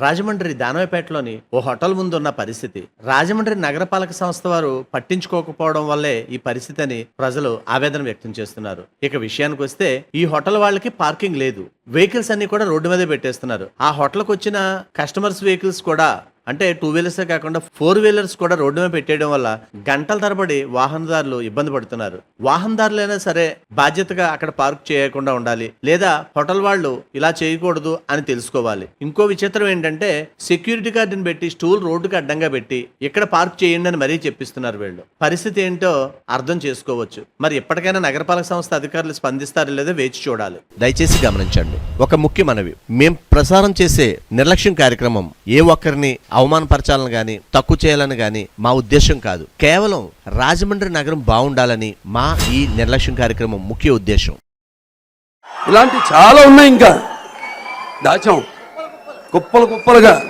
రాజమండ్రి దానవపేటలోని ఓ hotel ముందు ఉన్న పరిస్థితి. రాజమండ్రి నగరపాలక సంస్థ వారు పట్టించుకోకపోవడం వల్లే ఈ పరిస్థితి అని ప్రజలు ఆవేదన వ్యక్తం చేస్తున్నారు. ఇక విషయానికి వస్తే ఈ హోటల్ వాళ్ళకి పార్కింగ్ లేదు. వెహికల్స్ అన్ని కూడా రోడ్డు మీదే పెట్టేస్తున్నారు. ఆ హోటల్కి వచ్చిన కస్టమర్స్ వెహికల్స్ కూడా అంటే టూ వీలర్సే కాకుండా ఫోర్ వీలర్స్ కూడా రోడ్డు మీద పెట్టేయడం వల్ల గంటల తరబడి వాహనదారులు ఇబ్బంది పడుతున్నారు. వాహనదారులైనా సరే బాధ్యతగా అక్కడ పార్క్ చేయకుండా ఉండాలి లేదా హోటల్ వాళ్ళు ఇలా చేయకూడదు అని తెలుసుకోవాలి. ఇంకో విచిత్రం ఏంటంటే సెక్యూరిటీ గార్డుని పెట్టి స్టూల్ రోడ్డుకి అడ్డంగా పెట్టి ఇక్కడ పార్క్ చేయండి అని మరీ చెప్పిస్తున్నారు వీళ్ళు. పరిస్థితి ఏంటో అర్థం చేసుకోవచ్చు. మరి ఎప్పటికైనా నగరపాలక సంస్థ అధికారులు స్పందిస్తారో లేదో వేచి చూడాలి. దయచేసి గమనించండి. ఒక ముఖ్య మనవి మేం ప్రసారం చేసే నిర్లక్ష్యం కార్యక్రమం ఏ ఒక్కరిని అవమానపరచాలని గాని తక్కువ చేయాలని గాని మా ఉద్దేశం కాదు. కేవలం రాజమండ్రి నగరం బాగుండాలని మా ఈ నిర్లక్ష్యం కార్యక్రమం ముఖ్య ఉద్దేశం. ఇలాంటి చాలా ఉన్నాయి ఇంకా. దాచాం. కుప్పలు కుప్పలుగా.